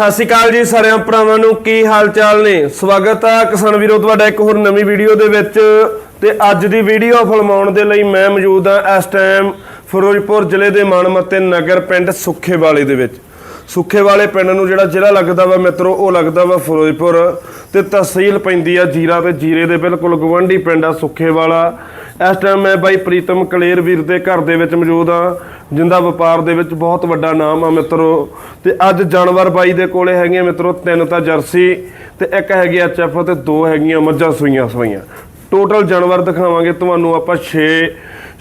ਸਤਿ ਸ਼੍ਰੀ ਅਕਾਲ ਜੀ ਸਾਰਿਆਂ ਭਰਾਵਾਂ ਨੂੰ, ਕੀ ਹਾਲ ਚਾਲ ਨੇ? ਸਵਾਗਤ ਆ ਕਿਸਾਨ ਵੀਰੋ, ਤੁਹਾਡਾ ਇੱਕ ਹੋਰ ਨਵੀਂ ਵੀਡੀਓ ਦੇ ਵਿੱਚ। ਤੇ ਅੱਜ ਦੀ ਵੀਡੀਓ ਫਿਲਮਾਉਣ ਦੇ ਲਈ ਮੈਂ ਮੌਜੂਦ ਹਾਂ ਇਸ ਟਾਈਮ ਫਿਰੋਜ਼ਪੁਰ ਜ਼ਿਲ੍ਹੇ ਦੇ ਮਾਨਮੱਤੇ ਨਗਰ ਪਿੰਡ ਸੁੱਖੇਵਾਲੇ ਦੇ ਵਿੱਚ। ਸੁੱਖੇਵਾਲੇ ਪਿੰਡ ਨੂੰ ਜਿਹੜਾ ਜ਼ਿਲ੍ਹਾ ਲੱਗਦਾ ਵਾ ਮਿੱਤਰੋ, ਉਹ ਲੱਗਦਾ ਵਾ ਫਿਰੋਜ਼ਪੁਰ। ਤੇ ਤਹਿਸੀਲ ਪੈਂਦੀ ਆ ਜੀਰਾ ਤੇ ਜੀਰੇ ਦੇ ਬਿਲਕੁਲ ਗਵੰਡੀ ਪਿੰਡ ਆ ਸੁੱਖੇਵਾਲਾ। ਇਸ ਟਾਈਮ ਮੈਂ ਬਾਈ ਪ੍ਰੀਤਮ ਕਲੇਰ ਵੀਰ ਦੇ ਘਰ ਦੇ ਵਿੱਚ ਮੌਜੂਦ ਆ ਜਿੰਦਾ ਵਪਾਰ ਦੇ ਵਿੱਚ ਬਹੁਤ ਵੱਡਾ ਨਾਮ ਆ ਮਿੱਤਰੋ। ਤੇ ਅੱਜ ਜਾਨਵਰ ਬਾਈ ਦੇ ਕੋਲੇ ਹੈਗੀਆਂ ਮਿੱਤਰੋ ਤਿੰਨ ਤਾਂ ਜਰਸੀ ਤੇ ਇੱਕ ਹੈਗੀ ਐਚਐਫ ਤੇ ਦੋ ਹੈਗੀਆਂ ਮੱਝਾਂ ਸੂਈਆਂ ਸਵਾਈਆਂ। ਟੋਟਲ ਜਾਨਵਰ ਦਿਖਾਵਾਂਗੇ, ਤੁਹਾਨੂੰ ਆਪਾਂ 6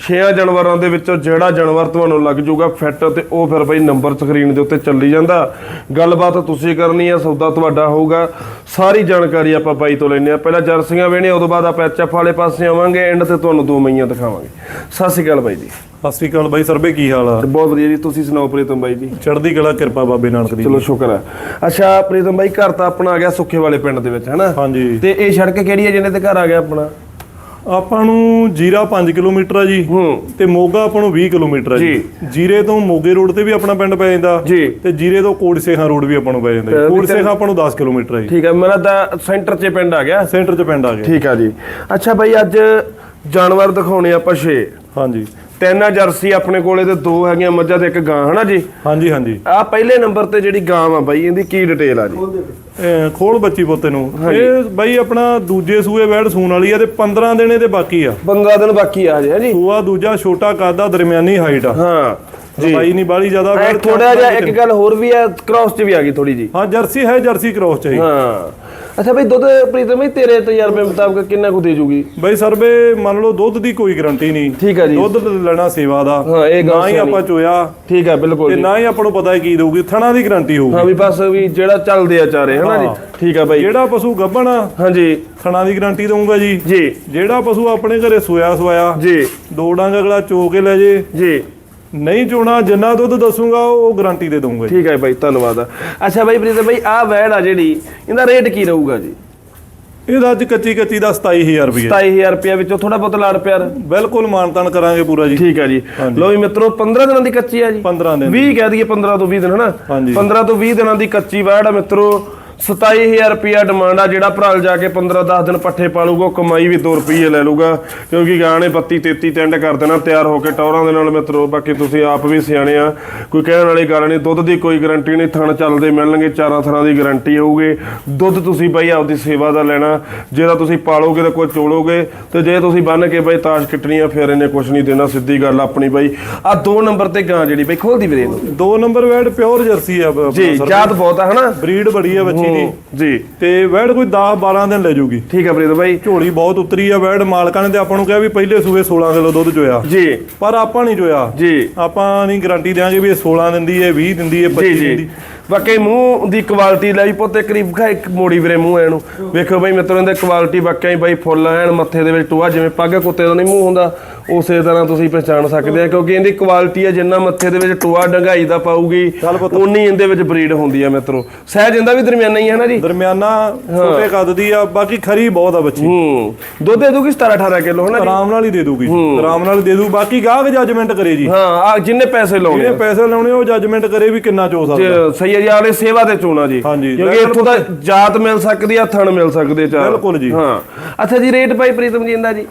ਛੇਆਂ ਜਾਨਵਰਾਂ ਦੇ ਵਿੱਚੋਂ ਜਿਹੜਾ ਜਾਨਵਰ ਤੁਹਾਨੂੰ ਲੱਗ ਜਾਊਗਾ ਫਿੱਟ ਤੇ ਉਹ ਫਿਰ ਬਈ ਨੰਬਰ ਸਕਰੀਨ ਦੇ ਉੱਤੇ ਚੱਲੀ ਜਾਂਦਾ। ਗੱਲਬਾਤ ਤੁਸੀਂ ਕਰਨੀ ਆ ਸੌਦਾ ਤੁਹਾਡਾ ਹੋਊਗਾ। ਸਾਰੀ ਜਾਣਕਾਰੀ ਆਪਾਂ ਬਾਈ ਤੋਂ ਲੈਣੇ ਆ। ਪਹਿਲਾਂ ਜਰਸੀਆਂ ਵੇਣੇ ਉਦੋਂ ਬਾਅਦ ਆਪਾਂ ਐਚਐਫ ਵਾਲੇ ਪਾਸੇ ਆਵਾਂਗੇ ਐਂਡ ਤੇ ਤੁਹਾਨੂੰ ਦੋ ਮਈਆਂ ਦਿਖਾਵਾਂਗੇ। ਸਤਿ ਸ਼੍ਰੀ ਅਕਾਲ ਬਾਈ ਜੀ। ਸਤਿ ਸ਼੍ਰੀ ਅਕਾਲ ਬਾਈ ਸਰਬੇ ਕੀ ਹਾਲ ਆ? ਬਹੁਤ ਵਧੀਆ ਜੀ ਤੁਸੀਂ ਸੁਣਾਓ ਪ੍ਰੀਤਮ ਬਾਈ ਜੀ? ਚੜ੍ਹਦੀ ਕਲਾ ਕਿਰਪਾ ਬਾਬੇ ਨਾਨਕ ਦੀ ਚਲੋ ਸ਼ੁਕਰ ਹੈ ਅੱਛਾ ਪ੍ਰੀਤਮ ਬਾਈ ਘਰ ਤਾਂ ਆਪਣਾ ਆ ਗਿਆ ਸੁੱਖੇ ਵਾਲੇ ਪਿੰਡ ਦੇ ਵਿੱਚ ਹੈਨਾ? ਹਾਂਜੀ। ਤੇ ਇਹ ਸੜਕ ਕਿਹੜੀ ਹੈ ਜਿਹਨੇ ਤੇ ਘਰ ਆ ਗਿਆ ਆਪਣਾ? ਆਪਾਂ ਨੂੰ ਜੀਰਾ 5 ਕਿਲੋਮੀਟਰ ਆ ਜੀ ਤੇ ਮੋਗਾ ਆਪਾਂ ਨੂੰ 20 ਕਿਲੋਮੀਟਰ ਆ ਜੀ। ਜੀਰੇ ਤੋਂ ਮੋਗੇ ਰੋਡ ਤੇ ਵੀ ਆਪਣਾ ਪਿੰਡ ਪੈ ਜਾਂਦਾ ਤੇ ਜੀਰੇ ਤੋਂ ਕੋਟਸੇਖਾਂ ਰੋਡ ਵੀ ਆਪਾਂ ਨੂੰ ਪੈ ਜਾਂਦਾ ਜੀ। ਕੋਟਸੇਖਾਂ ਆਪਾਂ ਨੂੰ 10 ਕਿਲੋਮੀਟਰ ਆ ਜੀ। ਠੀਕ ਹੈ ਮੇਰਾ ਤਾਂ ਸੈਂਟਰ 'ਚ ਪਿੰਡ ਆ ਗਿਆ। ਸੈਂਟਰ 'ਚ ਪਿੰਡ ਆ ਗਿਆ। ਠੀਕ ਆ ਜੀ। ਅੱਛਾ ਬਾਈ ਅੱਜ ਜਾਨਵਰ ਦਿਖਾਉਣੇ ਆਪਾਂ 6 ਹਾਂਜੀ। ਤਿੰਨ ਆ ਜਰਸੀ ਆਪਣੇ ਕੋਲੇ ਤੇ ਦੋ ਹੈਗੀਆਂ ਮੱਝਾਂ ਤੇ ਇੱਕ ਗਾਂ ਹਨਾ ਜੀ? ਹਾਂਜੀ ਹਾਂਜੀ। ਆ ਪਹਿਲੇ ਨੰਬਰ ਤੇ ਜਿਹੜੀ ਗਾਂ ਆ ਬਾਈ ਇਹਦੀ ਕੀ ਡਿਟੇਲ ਆ ਜੀ? ਖੋਲ ਬੱਚੀ ਪੋਤੇ ਨੂੰ। ਇਹ ਬਾਈ ਆਪਣਾ ਦੂਜੇ ਸੂਏ ਵੈੜ ਸੂਣ ਵਾਲੀ ਆ ਤੇ 15 ਦਿਨ ਇਹਦੇ ਬਾਕੀ ਆ। 15 ਦਿਨ ਬਾਕੀ ਆ ਜੀ ਜੀ ਸੂਆ ਦੂਜਾ ਛੋਟਾ ਕੱਦ ਦਰਮਿਆਨੀ ਹਾਈਟ ਆ। ਹਾਂ ਜੀ। ਲੰਬਾਈ ਨਹੀਂ ਬਾਲੀ ਜ਼ਿਆਦਾ ਥੋੜਾ ਜਿਹਾ ਇੱਕ ਗੱਲ ਹੋਰ ਵੀ ਆ ਕ੍ਰਾਸ 'ਚ ਵੀ ਆ ਗਈ ਥੋੜੀ ਜੀ ਹਾਂ ਜਰਸੀ ਹੈ ਜਰਸੀ ਕ੍ਰੋਸ ਚਾਹੀ ਹਾਂ। ਅੱਛਾ ਬਈ ਦੁੱਧ ਪ੍ਰੀਤਮ ਬਈ ਤੇਰੇ ਤਜਰਬੇ ਮੁਤਾਬਕ ਕਿੰਨਾ ਕੁ ਦੇ ਜੂਗੀ? ਬਈ ਸਰਵੇ ਮੰਨ ਲਓ ਦੁੱਧ ਦੀ ਕੋਈ ਗਾਰੰਟੀ ਨਹੀਂ। ਠੀਕ ਆ ਜੀ। ਦੁੱਧ ਲੈਣਾ ਸੇਵਾ ਦਾ। ਹਾਂ, ਇਹ ਗੱਲ ਨਾ ਹੀ। ਆਪਾਂ ਚੋਇਆ। ਠੀਕ ਆ ਬਿਲਕੁਲ ਤੇ ਨਾ ਹੀ ਆਪਾਂ ਨੂੰ ਪਤਾ ਹੈ ਕੀ ਦਊਗੀ ਥਣਾ ਦੀ ਗਾਰੰਟੀ ਹੋਊਗੀ। ਹਾਂ ਵੀ ਬਸ ਵੀ ਜਿਹੜਾ ਚੱਲਦੇ ਆ ਚਾਰੇ ਹਨਾ ਜੀ? ਹਾਂ। ਠੀਕ ਆ ਬਾਈ। ਜਿਹੜਾ ਪਸ਼ੂ ਗੱਭਣ ਆ ਹਾਂਜੀ। ਥਣਾ ਦੀ ਗਾਰੰਟੀ ਦਊਗਾ ਜੀ। ਜੀ। ਜਿਹੜਾ ਪਸ਼ੂ ਆਪਣੇ ਘਰੇ ਸੋਇਆ ਸੋਇਆ ਜੀ। ਦੋ ਡੰਗ ਅਗਲਾ ਚੋ ਕੇ ਲੈ ਜੇ। ਜੀ। ਨਹੀਂ ਚੋਣਾ ਜਿੰਨਾ ਦੁੱਧ ਦੱਸੂਗਾ ਉਹ ਗਾਰੰਟੀ ਦੇ ਦਊਗਾ ਜੀ। ਠੀਕ ਹੈ ਬਾਈ ਧੰਨਵਾਦ। ਅੱਛਾ ਬਾਈ ਪ੍ਰੀਤ ਬਾਈ ਆ ਵੈੜ ਆ ਜਿਹੜੀ ਇਹਦਾ ਰੇਟ ਕੀ ਰਹੂਗਾ ਜੀ? ਇਹਦਾ ਅੱਜ ਕੱਚੀ ਕੱਚੀ ਦਾ 27000 ਰੁਪਏ। 27000 ਰੁਪਏ ਵਿੱਚੋਂ ਥੋੜਾ ਬਹੁਤ ਲਾੜ ਪਿਆਰ। ਬਿਲਕੁਲ ਮਾਨਤਾਨ ਕਰਾਂਗੇ ਪੂਰਾ ਜੀ। ਠੀਕ ਹੈ ਜੀ। ਲੋ ਵੀ ਮਿੱਤਰੋ 15 ਦਿਨਾਂ ਦੀ ਕੱਚੀ ਆ ਜੀ। 15 ਦਿਨ 20 ਕਹਿ ਦਈਏ 15 ਤੋਂ 20 ਦਿਨ ਹਨਾ? ਹਾਂਜੀ। 15 ਤੋਂ 20 ਦਿਨਾਂ ਦੀ ਕੱਚੀ ਵੈੜ ਆ ਮਿੱਤਰੋ। 27000 ਰੁਪਿਆ ਡਿਮਾਂਡ ਆ ਜਿਹੜਾ ਭਰਾ ਜਾ ਕੇ 15 10 ਦਿਨ ਪੱਠੇ ਪਾਲੂਗਾ ਕਮਾਈ ਵੀ 2 ਰੁਪਏ ਲੈ ਲੂਗਾ। ਕਿਉਂਕਿ ਗਾਂ ਨੇ 32 33 ਟੈਂਡ ਕਰ ਦੇਣਾ ਤਿਆਰ ਹੋ ਕੇ ਟੌਰਾਂ ਦੇ ਨਾਲ ਮਿੱਤਰੋ ਬਾਕੀ ਤੁਸੀਂ ਆਪ ਵੀ ਸਿਆਣੇ ਆ। ਕੋਈ ਕਹਿਣ ਵਾਲੀ ਗੱਲ ਨਹੀਂ ਦੁੱਧ ਦੀ ਕੋਈ ਗਾਰੰਟੀ ਨਹੀਂ ਥਣ ਚੱਲਦੇ ਮਿਲਣਗੇ ਚਾਰਾਂ ਥਰਾਂ ਦੀ ਗਾਰੰਟੀ ਹੋਊਗੀ। ਦੁੱਧ ਤੁਸੀਂ ਬਾਈ ਆਪਦੀ ਸੇਵਾ ਦਾ ਲੈਣਾ ਜਿਹੜਾ ਤੁਸੀਂ ਪਾਲੋਗੇ ਤਾਂ ਕੋਈ ਚੋਲੋਗੇ ਤੇ ਜੇ ਤੁਸੀਂ ਬੰਨ ਕੇ ਬਾਈ ਤਾਸ਼ ਕਿਟਣੀ ਆ ਫਿਰ ਇਹਨੇ ਕੁਝ ਨਹੀਂ ਦੇਣਾ ਸਿੱਧੀ ਗੱਲ ਆਪਣੀ ਬਾਈ। ਆ ਦੋ ਨੰਬਰ ਤੇ ਗਾਂ ਜਿਹੜੀ ਬਾਈ ਖੋਲਦੀ ਵੀਰੇ ਇਹਨੂੰ। ਦੋ ਨੰਬਰ ਵੈੜ ਪਿਓਰ ਜਰਸੀ ਆ ਜੀ ਜਾਤ ਬਹੁਤ ਆ ਹਨਾ? ਬਰੀਡ ਬੜੀ ਆ ਬੱਚੀ। ਦੀ ਜੀ। ਤੇ ਵੈੜ ਕੋਈ 10 12 ਦਿਨ ਲੈ ਜੂਗੀ। ਠੀਕ ਆ ਪ੍ਰੀਤ ਬਾਈ। ਝੋਲੀ ਬਹੁਤ ਉਤਰੀ ਆ ਵੈੜ ਮਾਲਕਾਂ ਨੇ ਤੇ ਆਪਾਂ ਨੂੰ ਕਿਹਾ ਵੀ ਪਹਿਲੇ ਸੂਏ 16 ਕਿਲੋ ਦੁੱਧ ਚੋਇਆ। ਜੀ। ਪਰ ਆਪਾਂ ਨਹੀਂ ਚੋਇਆ। ਜੀ। ਆਪਾਂ ਨਹੀਂ ਗਾਰੰਟੀ ਦੇਾਂਗੇ ਵੀ ਇਹ 16 ਦਿੰਦੀ ਹੈ 20 ਦਿੰਦੀ ਹੈ 25 ਜੀ। ਦਿੰਦੀ। ਬਾਕੀ ਮੂੰਹ ਦੀ ਕੁਆਲਿਟੀ ਲਈ ਪੁੱਤੇ ਕਰੀਬ ਖਾ ਇੱਕ ਮੋੜੀ ਵੀਰੇ ਮੂੰਹ ਇਹਨੂੰ। ਵੇਖੋ ਬਾਈ ਮਿੱਤਰੋ ਇਹਦੇ ਕੁਆਲਿਟੀ ਵਾਕਿਆ ਹੀ ਬਾਈ ਫੁੱਲ ਐਨ ਮੱਥੇ ਦੇ ਵਿੱਚ ਟੋਆ ਜਿਵੇਂ ਪੱਗ ਕੁੱਤੇ ਦਾ ਨਹੀਂ ਮੂੰਹ ਹੁੰਦਾ ਉਸੇ ਤਰ੍ਹਾਂ ਤੁਸੀਂ ਪਛਾਣ ਸਕਦੇ ਆ ਕਿਉਂਕਿ ਇਹਦੀ ਕੁਆਲਿਟੀ ਆ ਜਿੰਨਾ ਮੱਥੇ ਦੇ ਵਿੱਚ ਟੋਆ ਡੰਗਾਈ ਦਾ ਪਾਊਗੀ ਉਨੀ ਇਹਦੇ ਵਿੱਚ ਬਰੀਡ ਹੁੰਦੀ ਆ ਮਿੱਤਰੋ। ਸਹਿਜ ਇਹਦਾ ਵੀ ਦਰਮਿਆਨਾ ਹੀ ਹੈ ਨਾ ਜੀ? ਦਰਮਿਆਨਾ ਛੋਟੇ ਕੱਦ ਦੀ ਆ ਬਾਕੀ ਖਰੀ ਬਹੁਤ ਆ ਬੱਚੀ। ਹੂੰ। ਦੁੱਧ ਦੇ ਦੂਗੀ 17 18 ਕਿਲੋ ਹੈ ਨਾ ਜੀ? ਆਰਾਮ ਨਾਲ ਹੀ ਦੇ ਦੂਗੀ। ਆਰਾਮ ਨਾਲ ਦੇ ਦੂ ਬਾਕੀ ਗਾਹਕ ਜੱਜਮੈਂਟ ਕਰੇ ਜੀ। ਹਾਂ ਆ ਜਿੰਨੇ ਪੈਸੇ ਲਾਉਣੇ ਪੈਸੇ ਲਾਉਣੇ ਉਹ ਜੱਜਮੈਂਟ ਕਰੇ ਵੀ ਕਿੰਨਾ ਚੋ ਸਕਦਾ। ਸਹੀ ਹੈ ਜੀ ਆਲੇ ਸੇਵਾ ਤੇ ਚੋਣਾ ਜੀ। ਹਾਂਜੀ, ਕਿਉਂਕਿ ਇੱਥੋਂ ਦਾ ਜਾਤ ਮਿਲ ਸਕਦੀ ਆ ਥਣ ਮਿਲ ਸਕਦੇ ਚਾਰ। ਬਿਲਕੁਲ ਜੀ। ਹਾਂ। ਅੱਛਾ ਜੀ ਰੇਟ ਭਾਈ ਪ੍ਰੀਤਮ ਜੀ ਇਹਦਾ ਜੀ?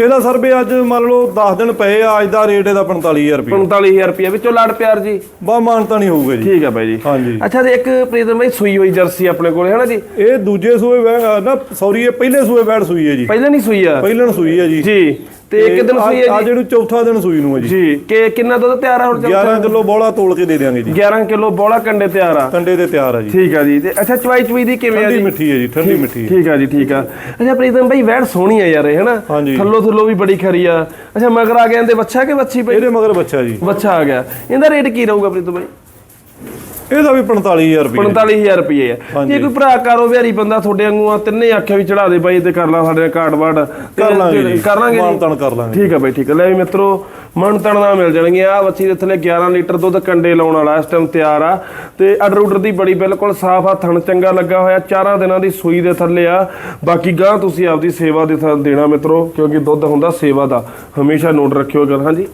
ਇਹਦਾ ਸਰਵੇ ਅੱਜ ਮੰਨ ਲਓ 10 ਦਿਨ ਪਏ ਆ ਅੱਜ ਦਾ ਰੇਟ ਇਹਦਾ 45000 ਰੁਪਏ 45000 ਰੁਪਏ ਵਿੱਚੋਂ ਲੜ ਪਿਆਰ ਜੀ? ਬਾ ਮਾਨਤਾ ਨਹੀਂ ਹੋਊਗਾ ਜੀ। ਠੀਕ ਆ ਬਾਈ ਜੀ। ਹਾਂਜੀ। ਅੱਛਾ ਤੇ ਇੱਕ ਪ੍ਰੀਤਮ ਭਾਈ ਸੂਈ ਹੋਈ ਜਰਸੀ ਆਪਣੇ ਕੋਲੇ ਹੈ ਨਾ ਜੀ? ਇਹ ਦੂਜੇ ਸੂਏ ਵੈ- ਨਾ ਸੌਰੀ ਇਹ ਪਹਿਲੇ ਸੂਏ ਵੈੜ ਸੂਈ ਹੈ ਜੀ। ਪਹਿਲਾਂ ਨਹੀਂ ਸੂਈ ਆ? ਪਹਿਲਣ ਸੂਈ ਹੈ ਜੀ। ਜੀ। ਤੇ ਇੱਕ ਦਿਨ ਸੂਈ ਆ ਜੀ। ਜਿਹੜੀ ਚੌਥਾ ਦਿਨ ਸੂਈ ਨੂੰ ਹੈ ਜੀ। ਜੀ ਕਿ ਕਿੰਨਾ ਦੁੱਧ ਤਿਆਰ ਆ ਹੁਣ 11 ਕਿਲੋ ਬੋਲਾ ਤੋਲ ਕੇ ਦੇ ਦਿਆਂਗੇ ਜੀ। 11 ਕਿਲੋ ਬੋਲਾ ਕੰਡੇ ਤਿਆਰ ਆ। ਕੰਡੇ ਤੇ ਤਿਆਰ ਆ ਜੀ। ਠੀਕ ਆ ਜੀ। ਤੇ ਅੱਛਾ ਚਵਾਈ ਚਵਾਈ ਦੀ ਕਿਵੇਂ ਆ ਠੰਡੀ ਜੀ? ਮਿੱਠੀ ਹੈ ਜੀ ਠੰਡੀ ਮਿੱਠੀ ਹੈ। ਠੀਕ ਆ ਜੀ ਠੀਕ ਆ। ਅੱਛਾ ਪ੍ਰੀਤਮ ਭਾਈ ਵੈੜ ਸੋਹਣੀ ਆ ਯਾਰ ਇਹ ਹਨਾ? ਹਾਂਜੀ। ਥੱਲੋ ਥੱਲੋ ਵੀ ਬੜੀ ਖਰੀ ਆ। ਅੱਛਾ ਮਗਰ ਆ ਗਿਆ ਇਹਦੇ ਬੱਚਾ ਕਿ ਬੱਚੀ ਭਾਈ ਇਹਦੇ ਮਗਰ ਬੱਚਾ ਜੀ। ਬੱਚਾ ਆ ਗਿਆ। ਇਹਦਾ ਰੇਟ ਕੀ ਰਹੂਗਾ ਪ੍ਰੀਤਮ ਭਾਈ ਇਹਦਾ ਵੀ 45000 ਰੁਪਏ 45000 ਰੁਪਏ ਆ। ਜੇ ਕੋਈ ਭਰਾ ਕਾਰੋਬਾਰੀ ਬੰਦਾ ਤੁਹਾਡੇ ਵਾਂਗੂ ਆ ਤਿੰਨੇ ਆਖਿਆ ਵੀ ਚੜਾ ਦੇ ਬਾਈ ਤੇ ਕਰ ਲਾ ਸਾਡੇ ਕਾਰਡ ਵਾਰਡ ਕਰ ਲਾਂਗੇ ਜੀ। ਕਰ ਲਾਂਗੇ ਜੀ। ਮਾਨਤਾਨ ਕਰ ਲਾਂਗੇ। ਠੀਕ ਆ ਬਾਈ ਠੀਕ ਆ। ਲੈ ਵੀ ਮਿੱਤਰੋ ਮਨਤਣ ਦਾ ਮਿਲ ਜਾਣਗੇ। ਆ ਬੱਚੀ ਦੇ ਥੱਲੇ 11 ਲੀਟਰ ਦੁੱਧ ਕੰਡੇ ਲਾਉਣ ਵਾਲਾ ਇਸ ਟਾਈਮ ਤਿਆਰ ਆ। ਤੇ ਅਡਰ ਉਡਰ ਦੀ ਬੜੀ ਬਿਲਕੁਲ ਸਾਫ਼ ਆ ਥਣ ਚੰਗਾ ਲੱਗਾ ਹੋਇਆ। ਚਾਰਾਂ ਦਿਨਾਂ ਦੀ ਸੂਈ ਦੇ ਥੱਲੇ ਆ। ਬਾਕੀ ਗਾਂ ਤੁਸੀਂ ਆਪਦੀ ਸੇਵਾ ਦੇ ਥਾਂ ਦੇਣਾ ਮਿੱਤਰੋ ਕਿਉਂਕਿ ਦੁੱਧ ਹੁੰਦਾ ਸੇਵਾ ਦਾ। ਹਮੇਸ਼ਾ ਨੋਟ ਰੱਖਿਓ ਗੱਲ। ਹਾਂਜੀ।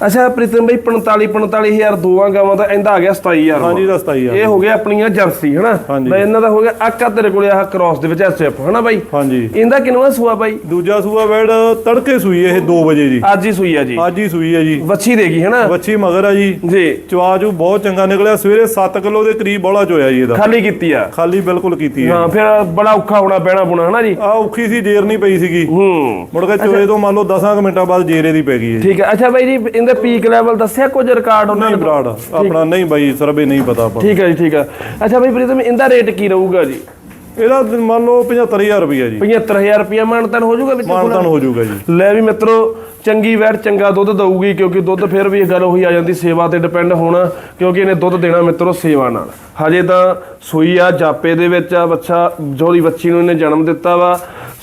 ਅੱਛਾ ਪ੍ਰੀਤਮ ਬਈ 45 45000 ਦੋਵਾਂ ਗਾਵਾਂ ਦਾ ਇਹਦਾ ਆ ਗਿਆ 27000 ਹਾਂਜੀ ਦਾ 27000 ਇਹ ਹੋ ਗਿਆ ਆਪਣੀਆਂ ਜਰਸੀ ਹਨਾ। ਬਈ ਇਹਨਾਂ ਦਾ ਹੋ ਗਿਆ ਆਕਾ ਤੇਰੇ ਕੋਲੇ ਆਹ ਕ੍ਰਾਸ ਦੇ ਵਿੱਚ ਐਸਐਫ ਹਨਾ ਬਾਈ? ਹਾਂਜੀ। ਇਹਦਾ ਕਿੰਨਵਾ ਸੂਆ ਬਾਈ? ਦੂਜਾ ਸੂਆ ਵੈੜ ਤੜਕੇ ਸੂਈ ਇਹ 2 ਵਜੇ ਜੀ ਅੱਜ ਹੀ ਸੂਈ ਆ ਜੀ। ਅੱਜ ਹੀ ਸੂਈ ਹੈ ਜੀ। ਵੱਛੀ ਦੇਗੀ ਹਨਾ? ਬੱਚੀ ਮਗਰ ਆ ਜੀ। ਜੀ। ਚਵਾਜੂ ਬਹੁਤ ਚੰਗਾ ਨਿਕਲਿਆ ਸਵੇਰੇ 7 ਕਿਲੋ ਦੇ ਕਰੀਬ ਬੋਲਾ ਚੋਇਆ ਜੀ ਇਹਦਾ। ਖਾਲੀ ਕੀਤੀ ਆ। ਖਾਲੀ ਬਿਲਕੁਲ ਕੀਤੀ ਹੈ ਹਾਂ ਫਿਰ ਬੜਾ ਔਖਾ ਹੋਣਾ ਬਹਿਣਾ ਬੁਣਾ ਹਨਾ ਜੀ? ਆ ਔਖੀ ਸੀ ਜੇਰ ਨਹੀਂ ਪਈ ਸੀਗੀ। ਹੂੰ। ਮੁੜ ਕੇ ਚੋਏ ਤੋਂ ਮੰਨ ਲਓ 10 ਕੁ ਮਿੰਟਾਂ ਬਾਅਦ ਜੇਰੇ ਦੀ ਪੈ ਗਈ ਹੈ ਠੀਕ ਹੈ ਅੱਛਾ ਬਾਈ ਜੀ ਇਹਦੇ ਪੀਕ ਲੈਵਲ ਦੱਸਿਆ ਕੁਝ ਰਿਕਾਰਡ ਉਹਨਾਂ ਨਹੀਂ ਨੇ ਬਰਾੜ ਆਪਣਾ ਨਹੀਂ ਬਾਈ ਸਰਵੇ ਨਹੀਂ ਪਤਾ ਆਪਾਂ ਠੀਕ ਹੈ ਜੀ ਠੀਕ ਹੈ। ਅੱਛਾ ਬਾਈ ਪ੍ਰੀਤਮ ਇਹਦਾ ਰੇਟ ਕੀ ਰਹੂਗਾ ਜੀ? ਇਹਦਾ ਮੰਨ ਲਓ 75000 ਰੁਪਇਆ ਜੀ। 75000 ਰੁਪਇਆ ਮਾਨਤਨ ਹੋ ਜਾਊਗਾ ਵਿੱਚ ਮਾਨਤਾਨ ਹੋ ਜਾਊਗਾ ਜੀ। ਲੈ ਵੀ ਮਿੱਤਰੋ ਚੰਗੀ ਵੈੜ ਚੰਗਾ ਦੁੱਧ ਦਊਗੀ ਕਿਉਂਕਿ ਦੁੱਧ ਫਿਰ ਵੀ ਇਹ ਗੱਲ ਉਹੀ ਆ ਜਾਂਦੀ ਸੇਵਾ ਤੇ ਡਿਪੈਂਡ ਹੋਣਾ ਕਿਉਂਕਿ ਇਹਨੇ ਦੁੱਧ ਦੇਣਾ ਮਿੱਤਰੋ ਸੇਵਾ ਨਾਲ। ਹਜੇ ਤਾਂ ਸੂਈ ਆ ਜਾਪੇ ਦੇ ਵਿੱਚ ਆ ਬੱਚਾ ਜੋਦੀ ਬੱਚੀ ਨੂੰ ਇਹਨੇ ਜਨਮ ਦਿੱਤਾ ਵਾ।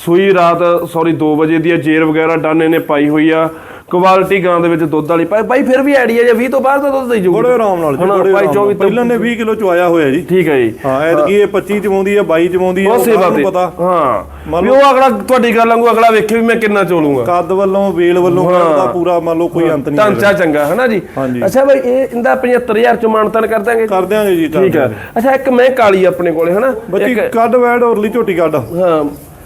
ਸੂਈ ਰਾਤ ਸੌਰੀ 2 ਵਜੇ ਦੀ ਆ ਜੇਰ ਵਗੈਰਾ ਡਨ ਇਹਨੇ ਪਾਈ ਹੋਈ ਆ। ਕੁਆਲਿਟੀ ਗਾਂ ਦੇ ਵਿੱਚ ਦੁੱਧ ਵਾਲੀ। ਪਾਈ ਬਾਈ ਫਿਰ ਵੀ ਆਈਡੀਆ ਜੇ 20 ਤੋਂ ਬਾਅਦ ਤਾਂ ਦੁੱਧ ਦੇਈ ਜਾਊਗੀ। ਬੜੇ ਆਰਾਮ ਨਾਲ ਜੀ ਆਰਾਮ 24 ਨਾਲ। ਪਹਿਲਾਂ ਨੇ 20 ਕਿਲੋ ਚਵਾਇਆ ਹੋਇਆ ਜੀ। ਠੀਕ ਹੈ ਜੀ। ਹਾਂ ਐਤਕੀ ਇਹ 25 ਚਵਾਉਂਦੀ ਹੈ 22 ਚਵਾਉਂਦੀ ਹੈ ਉਹ ਸੇਵਾ ਸਾਰਿਆਂ ਤੇ। ਨੂੰ ਪਤਾ। ਹਾਂ। ਵੀ ਉਹ ਅਗਲਾ ਤੁਹਾਡੀ ਗੱਲ ਵਾਂਗੂ ਅਗਲਾ ਵੇਖੇ ਵੀ ਮੈਂ ਕਿੰਨਾ ਚੋਲੂੰਗਾ। ਕੱਦ ਵੱਲੋਂ ਵੇਲ ਵੱਲੋਂ ਦਾ ਪੂਰਾ ਮੰਨ ਲਓ ਕੋਈ ਅੰਤ ਨਹੀਂ। ਢਾਂਚਾ ਚੰਗਾ ਹੈ ਨਾ ਜੀ। ਅੱਛਾ ਬਾਈ ਇਹ ਇਹਦਾ 75000 ਚ ਮਾਨਤਨ ਕਰ ਦਾਂਗੇ ਕਰ ਦਿਆਂਗੇ ਜੀ ਠੀਕ ਹੈ ਅੱਛਾ ਇੱਕ ਮੈਂ ਕਾਲੀ ਆਪਣੇ ਕੋਲੇ ਹਨਾ? ਬੱਚੀ ਇੱਕ ਕੱਦ ਵੈੜ ਔਰਲੀ ਝੋਟੀ ਕੱਦ ਹਾਂ।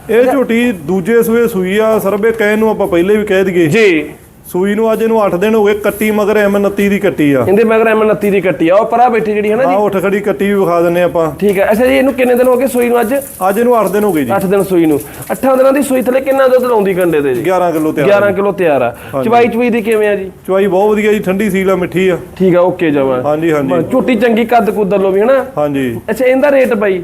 ਇਹ ਝੋਟੀ ਦੂਜੇ ਸੂਏ ਸੂਈ ਆ ਸਰਬੇ ਕਹਿਣ ਨੂੰ ਆਪਾਂ ਪਹਿਲੇ ਵੀ ਕਹਿ ਦਈਏ। ਜੀ। ਸੂਈ ਨੂੰ ਅੱਜ ਇਹਨੂੰ 8 ਦਿਨ ਹੋ ਗਏ ਕੱਟੀ ਮਗਰ M29 ਦੀ ਕੱਟੀ ਆ। ਇਹਦੇ ਮਗਰ ਐਮ 29 ਦੀ ਕੱਟੀ ਆ। ਉਹ ਪਰਾ ਬੈਠੀ ਜਿਹੜੀ ਹੈ ਨਾ ਜੀ। ਉੱਠ ਖੜੀ ਕੱਟੀ ਵੀ ਵਿਖਾ ਦਿੰਨੇ ਆਪਾਂ। ਠੀਕ ਹੈ। ਅੱਛਾ ਜੀ ਇਹਨੂੰ ਕਿੰਨੇ ਦਿਨ ਹੋ ਗਏ ਸੂਈ ਨੂੰ ਅੱਜ? ਅੱਜ ਇਹਨੂੰ 8 ਦਿਨ ਹੋ ਗਏ ਜੀ। 8 ਦਿਨ ਸੂਈ ਨੂੰ। 8 ਦਿਨਾਂ ਦੀ ਸੂਈ ਥਲੇ ਕਿੰਨਾ ਦੁੱਧ ਲਾਉਂਦੀ ਕੰਡੇ ਤੇ ਜੀ? 11 ਕਿਲੋ ਤਿਆਰ 11 ਕਿਲੋ ਤਿਆਰ ਆ। ਚਵਾਈ ਚਵਾਈ ਦੀ ਕਿਵੇਂ ਆ ਜੀ? ਚਵਾਈ ਬਹੁਤ ਵਧੀਆ ਜੀ ਠੰਡੀ ਸੀਲ ਆ ਮਿੱਠੀ ਆ। ਠੀਕ ਆ ਓਕੇ ਜਮਾ ਹਾਂਜੀ ਹਾਂਜੀ। ਝੋਟੀ ਚੰਗੀ ਕੱਦ ਕੁੱਦਰ ਲੋ ਵੀ ਹਨਾ? ਹਾਂਜੀ। ਅੱਛਾ ਇਹਦਾ ਰੇਟ ਬਾਈ?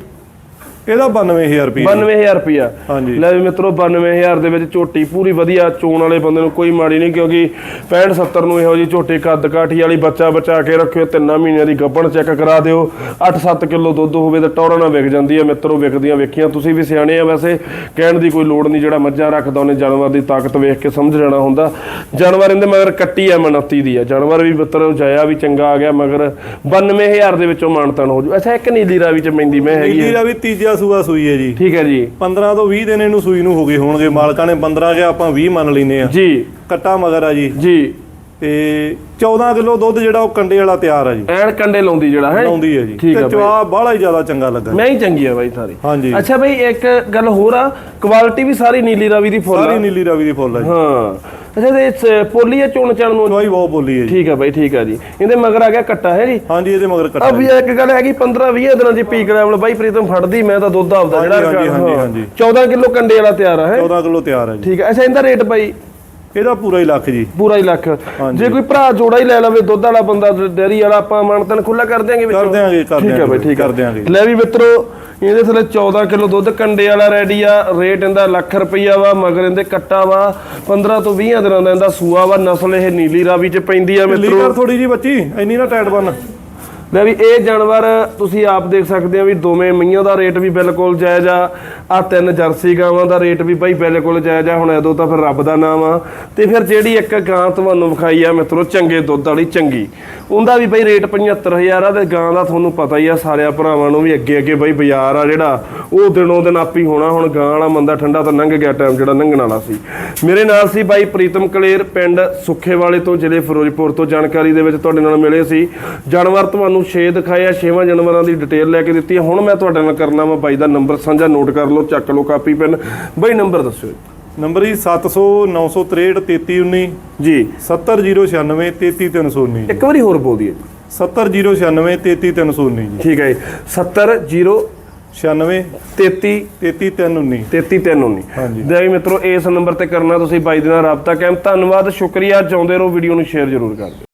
ਇਹਦਾ 92000 ਰੁਪਏ 92000 ਰੁਪਿਆ ਹਾਂਜੀ। ਲੈ ਵੀ ਮਿੱਤਰੋ 92000 ਦੇ ਵਿੱਚ ਝੋਟੀ ਪੂਰੀ ਵਧੀਆ ਚੋਣ ਵਾਲੇ ਬੰਦੇ ਨੂੰ ਕੋਈ ਮਾੜੀ ਨਹੀਂ ਕਿਉਂਕਿ 65 70 ਨੂੰ ਇਹੋ ਜੀ ਝੋਟੀ ਕੱਦ ਕਾਠੀ ਵਾਲੀ ਬੱਚਾ ਬਚਾ ਕੇ ਰੱਖਿਓ ਤਿੰਨਾਂ ਮਹੀਨਿਆਂ ਦੀ ਗੱਭਣ ਚੈੱਕ ਕਰਾ ਦਿਓ। 8-7 ਕਿਲੋ ਦੁੱਧ ਹੋਵੇ ਤਾਂ ਟੌਰਾਂ ਨਾਲ ਵਿਕ ਜਾਂਦੀ ਹੈ ਮਿੱਤਰੋ ਵਿਕਦੀਆਂ ਵੇਖੀਆਂ। ਤੁਸੀਂ ਵੀ ਸਿਆਣੇ ਆ ਵੈਸੇ ਕਹਿਣ ਦੀ ਕੋਈ ਲੋੜ ਨਹੀਂ ਜਿਹੜਾ ਮੱਝਾਂ ਰੱਖਦਾ ਉਹਨੇ ਜਾਨਵਰ ਦੀ ਤਾਕਤ ਵੇਖ ਕੇ ਸਮਝ ਜਾਣਾ ਹੁੰਦਾ। ਜਾਨਵਰ ਇਹਦੇ ਮਗਰ ਕੱਟੀ ਆ ਮਨੱਤੀ ਦੀ ਆ ਜਾਨਵਰ ਵੀ ਮਿੱਤਰੋ ਜਾਇਆ ਵੀ ਚੰਗਾ ਆ ਗਿਆ ਮਗਰ 92000 ਦੇ ਵਿੱਚੋਂ ਮਾਨਤਨ ਹੋ ਜੂ। ਅੱਛਾ ਇੱਕ ਨੀਲੀ ਰਾਵੀ ਚ ਪੈਂਦੀ ਮੈਂ ਹੈਗੀ ਨੀਲੀ ਦਾ ਵੀ ਤੀਜਾ ਸੂਆ ਸੂਈ ਹੈ ਜੀ। ਠੀਕ ਹੈ ਜੀ। 15 ਤੋਂ 20 ਦਿਨ ਇਹਨੂੰ ਸੂਈ ਨੂੰ ਹੋ ਗਏ ਹੋਣਗੇ। ਮਾਲਕਾਂ ਨੇ 15 ਕਿਹਾ ਆਪਾਂ 20 ਮੰਨ ਲੈਨੇ ਆ ਜੀ। ਕੱਟਾ ਮਗਰ ਆ ਜੀ। ਜੀ। ਤੇ 14 ਕਿਲੋ ਦੁੱਧ ਜਿਹੜਾ ਉਹ ਕੰਡੇ ਵਾਲਾ ਤਿਆਰ ਆ ਜੀ। ਐਨ ਕੰਡੇ ਲਾਉਂਦੀ ਜਿਹੜਾ ਹੈ? ਲਾਉਂਦੀ ਹੈ ਜੀ। ਤੇ। ਚਵਾ ਬਾਹਲਾ ਹੀ ਜ਼ਿਆਦਾ ਚੰਗਾ ਲੱਗਾ। ਮੈਂ ਹੀ ਚੰਗੀ ਆ ਬਾਈ ਸਾਰੀ। ਹਾਂਜੀ। ਅੱਛਾ ਬਾਈ ਇੱਕ ਗੱਲ ਹੋਰ ਆ ਕੁਆਲਿਟੀ ਵੀ ਸਾਰੀ ਨੀਲੀ ਰਾਵੀ ਦੀ ਫੁੱਲ ਸਾਰੀ ਨੀਲੀ ਰਾਵੀ ਦੀ ਫੁੱਲ ਆ ਜੀ। ਹਾਂ। ਅੱਛਾ ਤੇ ਇਸ ਪੋਲੀ ਆ ਚੁਣ ਚਣ ਨੂੰ? ਚਵਾਈ ਬਹੁਤ ਬੋਲੀ ਹੈ ਜੀ। ਠੀਕ ਆ ਬਾਈ ਠੀਕ ਆ ਜੀ। ਇਹਦੇ ਮਗਰ ਆ ਗਿਆ ਕੱਟਾ ਹੈ ਜੀ? ਹਾਂਜੀ ਇਹਦੇ ਮਗਰ ਆ ਕੱਟਾ ਵੀ ਇੱਕ ਗੱਲ ਹੈਗੀ 15 20 ਦਿਨਾਂ ਦੀ ਪੀਕ ਲੈਵਲ ਬਾਈ ਪ੍ਰੀਤਮ ਫੜਦੀ ਮੈਂ ਤਾਂ ਦੁੱਧ ਆਪਦਾ ਜਿਹੜਾ ਹਾਂਜੀ, ਹਾਂਜੀ, ਹਾਂ। ਹਾਂਜੀ। 14 ਕਿਲੋ ਕੰਡੇ ਵਾਲਾ ਤਿਆਰ ਆ ਹੈ? 14 ਕਿਲੋ ਤਿਆਰ ਆ ਜੀ। ਠੀਕ ਆ। ਅੱਛਾ ਇਹਦਾ ਰੇਟ ਬਾਈ? ਇਹਦਾ ਪੂਰਾ ਹੀ ਲੱਖ ਜੀ। ਪੂਰਾ ਹੀ ਲੱਖ। ਜੇ ਕੋਈ ਭਰਾ ਜੋੜਾ ਹੀ ਲੈ ਲਵੇ ਦੁੱਧ ਵਾਲਾ ਬੰਦਾ ਡੈਰੀ ਵਾਲਾ ਆਪਾਂ ਮਾਨਤਨ ਖੁੱਲਾ ਕਰ ਦਿਆਂਗੇ ਵਿੱਚੋਂ? ਕਰ ਦਿਆਂਗੇ ਕਰ ਠੀਕ ਹੈ ਦਿਆਂਗੇ ਬਾਈ ਠੀਕ ਕਰ ਦਿਆਂਗੇ ਲੈ ਵੀ ਮਿੱਤਰੋ ਇਹਦੇ ਥੱਲੇ 14 ਕਿਲੋ ਦੁੱਧ ਕੰਡੇ ਵਾਲਾ ਰੈਡੀ ਆ ਰੇਟ ਇਹਦਾ ਲੱਖ ਰੁਪਈਆ ਵਾ ਮਗਰ ਇਹਦੇ ਕੱਟਾ ਵਾ 15 ਤੋਂ 20 ਦਿਨਾਂ ਦਾ ਇਹਦਾ ਸੂਆ ਵਾ ਨਸਲ ਇਹ ਨੀਲੀ ਰਾਵੀ ਚ ਪੈਂਦੀ ਆ ਮਿੱਤਰੋ। ਲੀਵਰ ਥੋੜੀ ਜੀ ਬੱਚੀ ਇੰਨੀ ਨਾ ਟਾਈਟ ਬਣ ਲੈ ਵੀ ਇਹ ਜਾਨਵਰ ਤੁਸੀਂ ਆਪ ਦੇਖ ਸਕਦੇ ਆ ਵੀ ਦੋਵੇਂ ਮਈਆਂ ਦਾ ਰੇਟ ਵੀ ਬਿਲਕੁਲ ਜਾਇਜ਼ ਆ। ਆ ਤਿੰਨ ਜਰਸੀ ਗਾਵਾਂ ਦਾ ਰੇਟ ਵੀ ਬਾਈ ਬਿਲਕੁਲ ਜਾਇਜ਼ ਆ। ਹੁਣ ਐਦੋਂ ਤਾਂ ਫਿਰ ਰੱਬ ਦਾ ਨਾਮ ਆ। ਤੇ ਫਿਰ ਜਿਹੜੀ ਇੱਕ ਗਾਂ ਤੁਹਾਨੂੰ ਵਿਖਾਈ ਆ ਮਿੱਤਰੋ, ਚੰਗੇ ਦੁੱਧ ਵਾਲੀ, ਚੰਗੀ। ਉਹਦਾ ਵੀ ਬਾਈ ਰੇਟ 75000 ਆ ਤੇ ਗਾਂ ਦਾ ਤੁਹਾਨੂੰ ਪਤਾ ਹੀ ਆ, ਸਾਰਿਆਂ ਭਰਾਵਾਂ ਨੂੰ ਵੀ ਅੱਗੇ ਅੱਗੇ ਬਾਈ ਬਾਜ਼ਾਰ ਆ ਜਿਹੜਾ, ਉਹ ਦਿਨੋਂ ਦਿਨ ਆਪੀ ਹੋਣਾ। ਹੁਣ ਗਾਂ ਵਾਲਾ ਮੰਦਾ ਠੰਡਾ ਤਾਂ ਲੰਘ ਗਿਆ ਟਾਈਮ ਜਿਹੜਾ ਲੰਘਣ ਵਾਲਾ ਸੀ। ਮੇਰੇ ਨਾਲ ਸੀ ਬਾਈ ਪ੍ਰੀਤਮ ਕਲੇਰ, ਪਿੰਡ ਸੁੱਖੇਵਾਲੇ ਤੋਂ, ਜ਼ਿਲ੍ਹੇ ਫਿਰੋਜ਼ਪੁਰ ਤੋਂ। ਜਾਣਕਾਰੀ ਦੇ ਵਿੱਚ ਤੁਹਾਡੇ ਨਾਲ ਮਿਲੇ ਸੀ। ਜਾਨਵਰ ਤੁਹਾਨੂੰ 6 ਦਿਖਾਏ ਆ 6ਵਾਂ ਜਾਨਵਰਾਂ ਦੀ ਡਿਟੇਲ ਲੈ ਕੇ ਦਿੱਤੀ ਹੈ। ਹੁਣ ਮੈਂ ਤੁਹਾਡੇ ਨਾਲ ਕਰਨਾ ਵਾ ਬਾਈ ਦਾ ਨੰਬਰ ਸਾਂਝਾ ਨੋਟ ਕਰ ਲਓ ਚੱਕ ਲਓ ਕਾਪੀ ਪੈਨ ਬਾਈ ਨੰਬਰ ਦੱਸਿਓ ਨੰਬਰ ਜੀ 700 963 3319 ਜੀ। 70096 33319 ਇੱਕ ਵਾਰੀ ਹੋਰ ਬੋਲ ਦਈਏ। 70096 33319 ਜੀ। ਠੀਕ ਹੈ ਜੀ। 70 0 96 33 33319 33319 ਹਾਂਜੀ। ਦੇ ਵੀ ਮਿੱਤਰੋ ਇਸ ਨੰਬਰ ਤੇ ਕਰਨਾ ਤੁਸੀਂ ਬਾਈ ਦੇ ਨਾਲ ਰਾਬਤਾ ਕਾਇਮ। ਧੰਨਵਾਦ ਸ਼ੁਕਰੀਆ। ਚਾਹੁੰਦੇ ਰਹੋ ਵੀਡੀਓ ਨੂੰ ਸ਼ੇਅਰ ਜ਼ਰੂਰ ਕਰ ਦਿਓ।